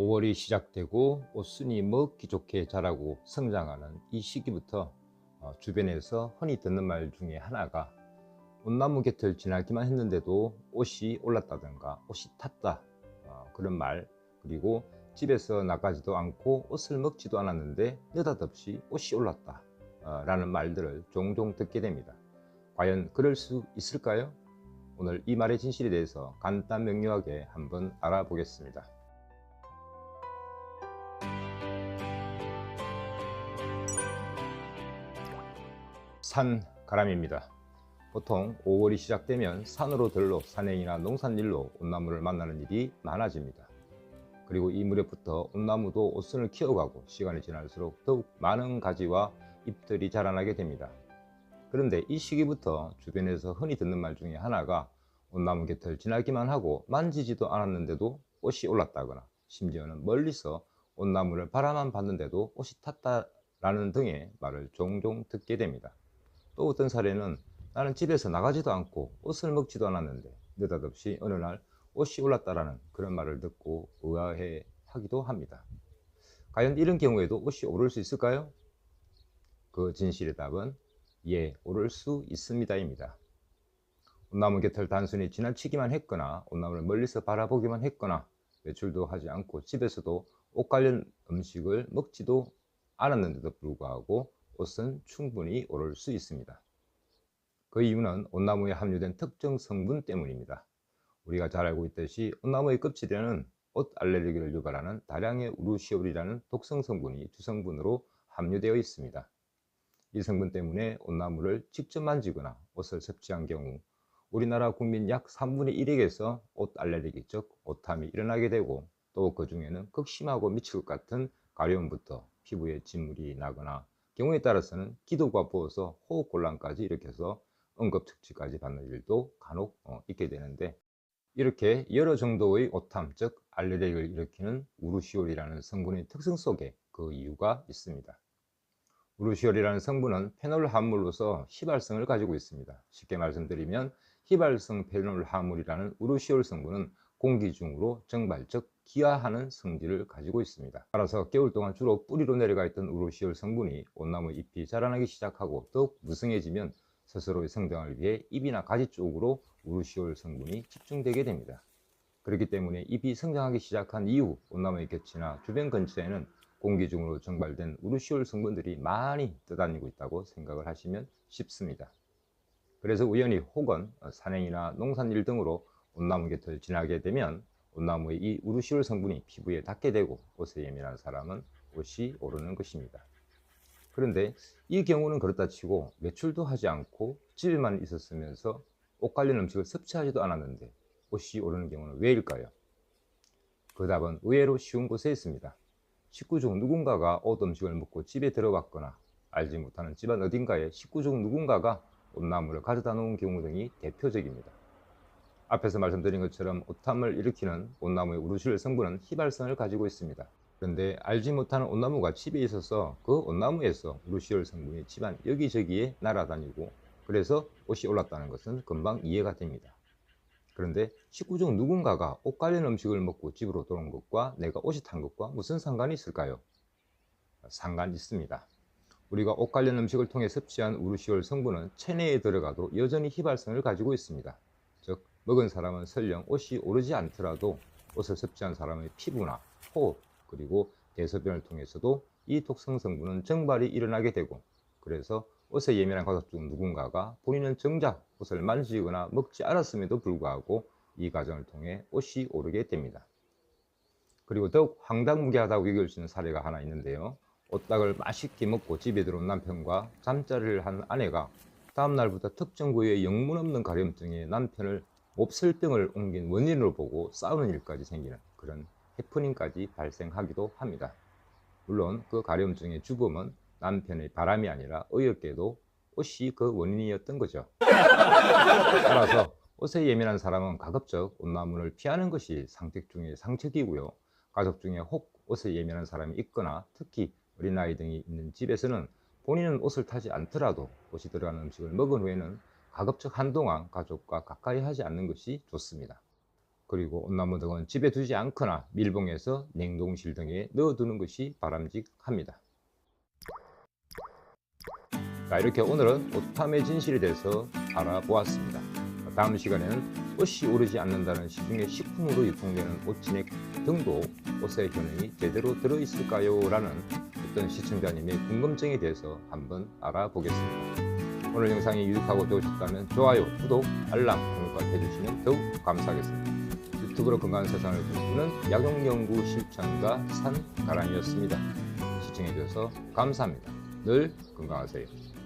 5월이 시작되고 옷순이 먹기 좋게 자라고 성장하는 이 시기부터 어, 주변에서 흔히 듣는 말 중에 하나가 온나무 곁을 지나기만 했는데도 옷이 올랐다든가 옷이 탔다 어, 그런 말. 그리고 집에서 나가지도 않고 옷을 먹지도 않았는데 느닷없이 옷이 올랐다 어, 라는 말들을 종종 듣게 됩니다. 과연 그럴 수 있을까요? 오늘 이 말의 진실에 대해서 간단 명료하게 한번 알아보겠습니다 산 가람입니다. 보통 5월이 시작되면 산으로 들러 산행이나 농산일로 온나무를 만나는 일이 많아집니다. 그리고 이 무렵부터 온나무도 옷선을 키워가고 시간이 지날수록 더욱 많은 가지와 잎들이 자라나게 됩니다. 그런데 이 시기부터 주변에서 흔히 듣는 말 중에 하나가 온나무 곁을 지나기만 하고 만지지도 않았는데도 옷이 올랐다거나 심지어는 멀리서 온나무를 바라만 봤는데도 옷이 탔다라는 등의 말을 종종 듣게 됩니다. 또 어떤 사례는 나는 집에서 나가지도 않고 옷을 먹지도 않았는데 느닷없이 어느 날 옷이 올랐다라는 그런 말을 듣고 의아해 하기도 합니다. 과연 이런 경우에도 옷이 오를 수 있을까요? 그 진실의 답은 예, 오를 수 있습니다입니다. 온나무 곁을 단순히 지나치기만 했거나 온나무를 멀리서 바라보기만 했거나 외출도 하지 않고 집에서도 옷 관련 음식을 먹지도 않았는데도 불구하고 옷은 충분히 오를 수 있습니다. 그 이유는 온나무에 함유된 특정 성분 때문입니다. 우리가 잘 알고 있듯이 온나무의 껍질에는 옷 알레르기를 유발하는 다량의 우루시올이라는 독성 성분이 주성분으로 함유되어 있습니다. 이 성분 때문에 온나무를 직접 만지거나 옷을 섭취한 경우 우리나라 국민 약 3분의 1에게서 옷 알레르기 즉 옷함이 일어나게 되고 또 그 중에는 극심하고 미칠 것 같은 가려움부터 피부에 진물이 나거나 경우에 따라서는 기도가 부어서 호흡곤란까지 일으켜서 응급처치까지 받는 일도 간혹 어, 있게 되는데 이렇게 여러 정도의 오탐 즉 알레르기를 일으키는 우루시올이라는 성분의 특성 속에 그 이유가 있습니다. 우루시올이라는 성분은 페놀 함물로서 휘발성을 가지고 있습니다. 쉽게 말씀드리면 휘발성 페놀 함물이라는 우루시올 성분은 공기 중으로 정발 즉 기화하는 성질을 가지고 있습니다. 따라서 겨울 동안 주로 뿌리로 내려가 있던 우루시올 성분이 온나무 잎이 자라나기 시작하고 더욱 무성해지면 스스로의 성장을 위해 잎이나 가지 쪽으로 우루시올 성분이 집중되게 됩니다. 그렇기 때문에 잎이 성장하기 시작한 이후 온나무의 곁이나 주변 근처에는 공기 중으로 정발된 우루시올 성분들이 많이 떠다니고 있다고 생각을 하시면 쉽습니다. 그래서 우연히 혹은 산행이나 농산일 등으로 온나무 곁을 지나게 되면 온나무의 이 우루시올 성분이 피부에 닿게 되고 옷에 예민한 사람은 옷이 오르는 것입니다. 그런데 이 경우는 그렇다 치고 매출도 하지 않고 집에만 있었으면서 옷 관련 음식을 섭취하지도 않았는데 옷이 오르는 경우는 왜일까요? 그 답은 의외로 쉬운 곳에 있습니다. 식구 중 누군가가 옷 음식을 먹고 집에 들어왔거나 알지 못하는 집안 어딘가에 식구 중 누군가가 옷나무를 가져다 놓은 경우 등이 대표적입니다. 앞에서 말씀드린 것처럼 옷탐을 일으키는 온나무의 우루실 성분은 휘발성을 가지고 있습니다. 그런데 알지 못하는 온나무가 집에 있어서 그 온나무에서 우루시올 성분이 집안 여기저기에 날아다니고 그래서 옷이 올랐다는 것은 금방 이해가 됩니다. 그런데 식구 중 누군가가 옷 관련 음식을 먹고 집으로 돌아온 것과 내가 옷이 탄 것과 무슨 상관이 있을까요? 상관이 있습니다. 우리가 옷 관련 음식을 통해 섭취한 우루시올 성분은 체내에 들어가도 여전히 휘발성을 가지고 있습니다. 즉 먹은 사람은 설령 옷이 오르지 않더라도 옷을 섭취한 사람의 피부나 호흡 그리고 대소변을 통해서도 이 독성 성분은 정발이 일어나게 되고 그래서 옷에 예민한 가족 중 누군가가 본인은 정작 옷을 만지거나 먹지 않았음에도 불구하고 이 과정을 통해 옷이 오르게 됩니다. 그리고 더욱 황당무계하다고 여길 수 있는 사례가 하나 있는데요. 옷닭을 맛있게 먹고 집에 들어온 남편과 잠자리를 한 아내가 다음날부터 특정 부위에 영문 없는 가려움증에 남편을 몹쓸병을 옮긴 원인으로 보고 싸우는 일까지 생기는 그런 해프닝까지 발생하기도 합니다. 물론 그 가려움증의 주범은 남편의 바람이 아니라 어이없게도 옷이 그 원인이었던 거죠. 따라서 옷에 예민한 사람은 가급적 옷나무를 피하는 것이 상책 중의 상책이고요. 가족 중에 혹 옷에 예민한 사람이 있거나 특히 어린아이 등이 있는 집에서는 본인은 옷을 타지 않더라도 옷이 들어가는 음식을 먹은 후에는 가급적 한동안 가족과 가까이 하지 않는 것이 좋습니다. 그리고 온나무 등은 집에 두지 않거나 밀봉해서 냉동실 등에 넣어두는 것이 바람직합니다. 자, 이렇게 오늘은 옷탐의 진실에 대해서 알아보았습니다. 다음 시간에는 옷이 오르지 않는다는 시중에 식품으로 유통되는 옷 진액 등도 옷의 효능이 제대로 들어있을까요? 라는 어떤 시청자님의 궁금증에 대해서 한번 알아보겠습니다. 오늘 영상이 유익하고 좋으셨다면 좋아요, 구독, 알람 등을까지 해주시면 더욱 감사하겠습니다. 유튜브로 건강한 세상을 꿈꾸는 약용연구 실천가 산가랑이었습니다. 시청해주셔서 감사합니다. 늘 건강하세요.